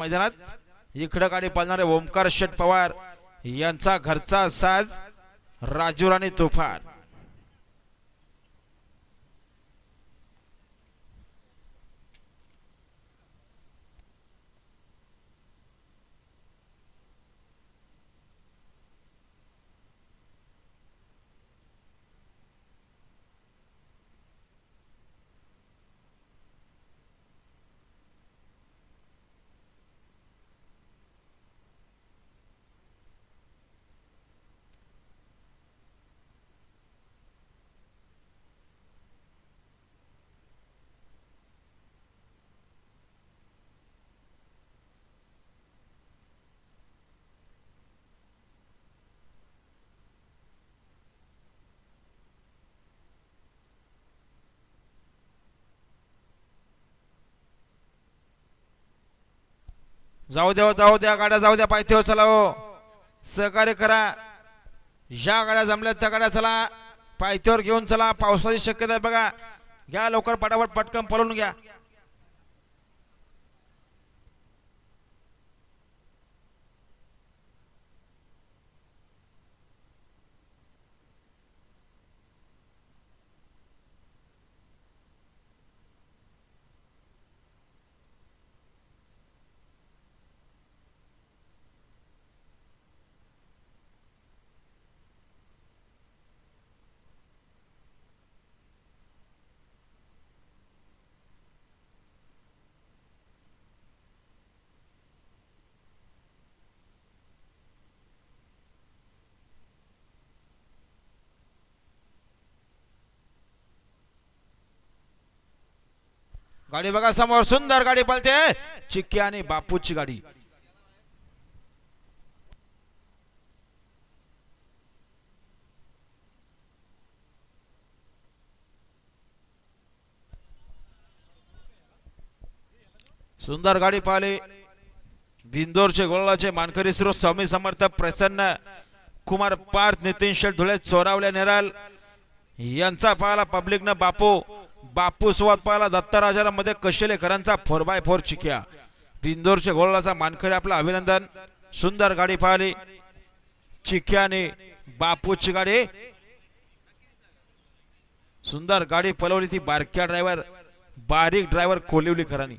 मैदानात? इकडं गाडी पाळणारे ओमकार शेट पवार यांचा घरचा साज राजू राणी तुफान. जाऊ द्या जाऊ द्या गाड्या जाऊ द्या पायथ्यावर चला हो सहकार्य करा. ज्या गाड्या जमल्या त्या गाड्या चला. पायथ्यावर घेऊन चला. पावसाची शक्यता आहे बघा. घ्या लवकर पटापट पटकन पळून घ्या. गाडी बघा समोर सुंदर गाडी पळते. चिक्की आणि बापूची गाडी. सुंदर गाडी पाहिली. बिंदोरचे गोळाचे मानकरी श्री स्वामी समर्थ प्रसन्न कुमार पार्थ नितीन शेठ धुळे चोरावले नेराल. यांचा पाहिला पब्लिकनं बापू. बापू सोबत पाहिला दत्तराजाला मध्ये कशेलेकरांचा फोर बाय फोर चिक्या. रिंदोरच्या गोळाचा मानकरी आपलं अभिनंदन. सुंदर गाडी पाहिली. चिक्याने बापूची गाडी. सुंदर गाडी पलवली ती बारक्या ड्रायव्हर बारीक ड्रायव्हर कोलिवलीकरांनी